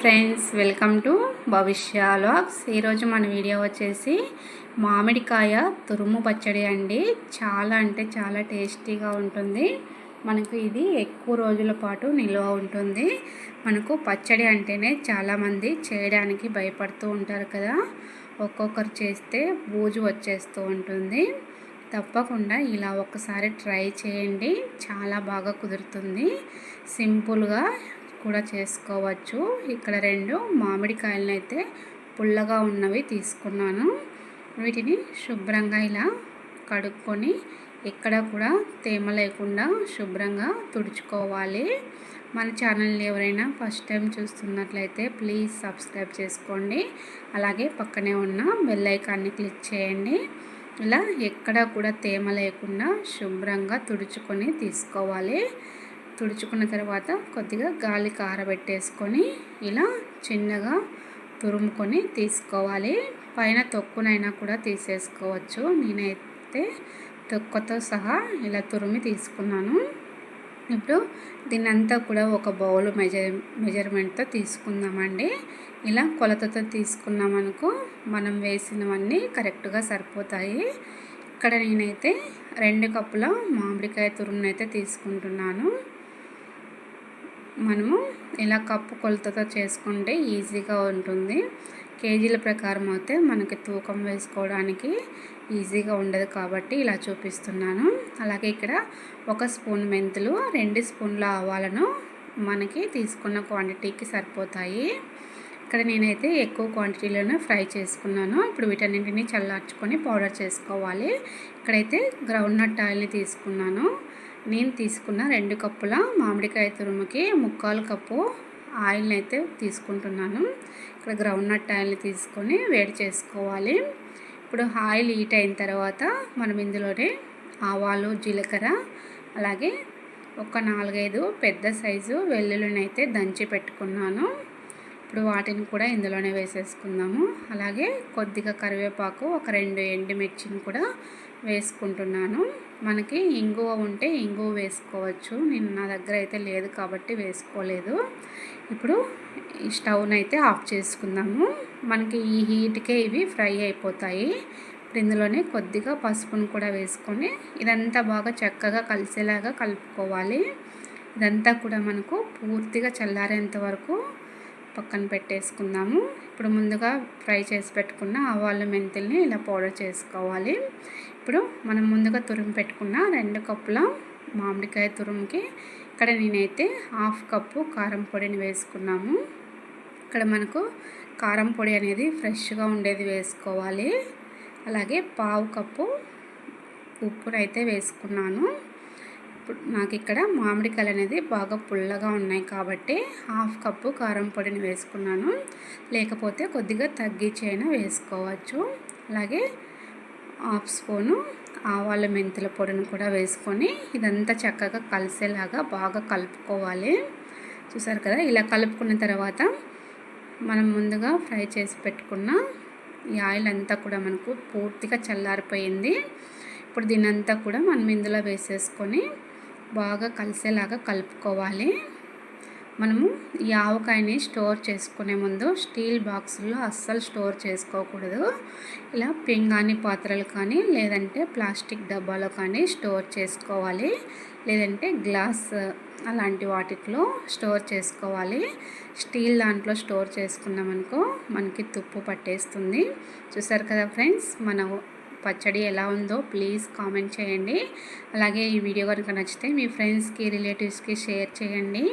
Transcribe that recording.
Friends welcome to భవిష్యలాగ్స్ ఈరోజు మన video వచ్చేసి మామిడికాయ తురుము పచ్చడి అండి. చాలా అంటే చాలా టేస్టీగా ఉంటుంది. మనకు ఇది ఎక్కువ రోజుల పాటు నిల్వ ఉంటుంది. మనకు పచ్చడి అంటేనే చాలామంది చేయడానికి భయపడుతూ ఉంటారు కదా. ఒక్కొక్కరు చేస్తే బూజు వచ్చేస్తూ ఉంటుంది. తప్పకుండా ఇలా ఒకసారి ట్రై చేయండి. చాలా బాగా కుదురుతుంది. సింపుల్గా కూడా చేసుకోవచ్చు. ఇక్కడ రెండు మామిడికాయలను అయితే పుల్లగా ఉన్నవి తీసుకున్నాను. వీటిని శుభ్రంగా ఇలా కడుక్కొని ఎక్కడ కూడా తేమ లేకుండా శుభ్రంగా తుడుచుకోవాలి. మన ఛానల్ని ఎవరైనా ఫస్ట్ టైం చూస్తున్నట్లయితే ప్లీజ్ సబ్స్క్రైబ్ చేసుకోండి. అలాగే పక్కనే ఉన్న బెల్ ఐకాన్ని క్లిక్ చేయండి. ఇలా ఎక్కడ కూడా తేమ లేకుండా శుభ్రంగా తుడుచుకొని తీసుకోవాలి. తుడుచుకున్న తర్వాత కొద్దిగా గాలి కారబెట్టేసుకొని ఇలా చిన్నగా తురుముకొని తీసుకోవాలి. పైన తొక్కునైనా కూడా తీసేసుకోవచ్చు. నేనైతే తొక్కతో సహా ఇలా తురిమి తీసుకున్నాను. ఇప్పుడు దీన్నంతా కూడా ఒక బౌల్ మెజర్ మెజర్మెంట్తో తీసుకుందామండి. ఇలా కొలతతో తీసుకున్నామనుకో మనం వేసినవన్నీ కరెక్ట్గా సరిపోతాయి. ఇక్కడ నేనైతే రెండు కప్పుల మామిడికాయ తురుమునైతే తీసుకుంటున్నాను. మనము ఇలా కప్పు కొలతతో చేసుకుంటే ఈజీగా ఉంటుంది. కేజీల ప్రకారం అయితే మనకి తూకం వేసుకోవడానికి ఈజీగా ఉండదు కాబట్టి ఇలా చూపిస్తున్నాను. అలాగే ఇక్కడ ఒక స్పూన్ మెంతులు రెండు స్పూన్ల ఆవాలను మనకి తీసుకున్న క్వాంటిటీకి సరిపోతాయి. ఇక్కడ నేనైతే ఎక్కువ క్వాంటిటీలోనే ఫ్రై చేసుకున్నాను. ఇప్పుడు వీటన్నింటినీ చల్లార్చుకొని పౌడర్ చేసుకోవాలి. ఇక్కడైతే గ్రౌండ్ నట్ ఆయిల్ని తీసుకున్నాను. నేను తీసుకున్న రెండు కప్పుల మామిడికాయ తురుముకి ముక్కాలు కప్పు ఆయిల్ని అయితే తీసుకుంటున్నాను. ఇక్కడ గ్రౌండ్ నట్ ఆయిల్ని తీసుకొని వేడి చేసుకోవాలి. ఇప్పుడు ఆయిల్ హీట్ అయిన తర్వాత మనం ఇందులోనే ఆవాలు జీలకర్ర అలాగే ఒక నాలుగైదు పెద్ద సైజు వెల్లుల్లిని అయితే దంచి పెట్టుకున్నాను. ఇప్పుడు వాటిని కూడా ఇందులోనే వేసేసుకుందాము. అలాగే కొద్దిగా కరివేపాకు ఒక రెండు ఎండుమిర్చిని కూడా వేసుకుంటున్నాను. మనకి ఇంగువ ఉంటే ఇంగువ వేసుకోవచ్చు. నేను నా దగ్గర అయితే లేదు కాబట్టి వేసుకోలేదు. ఇప్పుడు ఈ స్టవ్ని అయితే ఆఫ్ చేసుకుందాము. మనకి ఈ హీట్కే ఇవి ఫ్రై అయిపోతాయి. ఇప్పుడు ఇందులోనే కొద్దిగా పసుపును కూడా వేసుకొని ఇదంతా బాగా చక్కగా కలిసేలాగా కలుపుకోవాలి. ఇదంతా కూడా మనకు పూర్తిగా చల్లారేంత వరకు పక్కన పెట్టేసుకుందాము. ఇప్పుడు ముందుగా ఫ్రై చేసి పెట్టుకున్న ఆవాలు మెంతుల్ని ఇలా పౌడర్ చేసుకోవాలి. ఇప్పుడు మనం ముందుగా తురుము పెట్టుకున్న రెండు కప్పుల మామిడికాయ తురుముకి ఇక్కడ నేనైతే హాఫ్ కప్పు కారం పొడిని వేసుకున్నాము. ఇక్కడ మనకు కారం పొడి అనేది ఫ్రెష్గా ఉండేది వేసుకోవాలి. అలాగే పావు కప్పు ఉప్పునైతే వేసుకున్నాను. ఇప్పుడు నాకు ఇక్కడ మామిడికాయలు అనేది బాగా పుల్లగా ఉన్నాయి కాబట్టి హాఫ్ కప్పు కారం పొడిని వేసుకున్నాను. లేకపోతే కొద్దిగా తగ్గించైనా వేసుకోవచ్చు. అలాగే హాఫ్ స్పూను ఆవాల మెంతుల పొడిని కూడా వేసుకొని ఇదంతా చక్కగా కలిసేలాగా బాగా కలుపుకోవాలి. చూసారు కదా? ఇలా కలుపుకున్న తర్వాత మనం ముందుగా ఫ్రై చేసి పెట్టుకున్న ఈ ఆయిల్ అంతా కూడా మనకు పూర్తిగా చల్లారిపోయింది. ఇప్పుడు దీనంతా కూడా మనం ఇందులో వేసేసుకొని బాగా కలిసేలాగా కలుపుకోవాలి. మనము ఈ ఆవకాయని స్టోర్ చేసుకునే ముందు స్టీల్ బాక్సుల్లో అస్సలు స్టోర్ చేసుకోకూడదు. ఇలా పింగాణి పాత్రలు కానీ లేదంటే ప్లాస్టిక్ డబ్బాలో కానీ స్టోర్ చేసుకోవాలి. లేదంటే గ్లాస్ అలాంటి వాటిలో స్టోర్ చేసుకోవాలి. స్టీల్ దాంట్లో స్టోర్ చేసుకున్నామనుకో మనకి తుప్పు పట్టేస్తుంది. చూసారు కదా ఫ్రెండ్స్ మన పచ్చడి ఎలా ఉందో ప్లీజ్ కామెంట్ చేయండి. అలాగే ఈ వీడియో కనుక నచ్చితే మీ ఫ్రెండ్స్కి రిలేటివ్స్కి షేర్ చేయండి.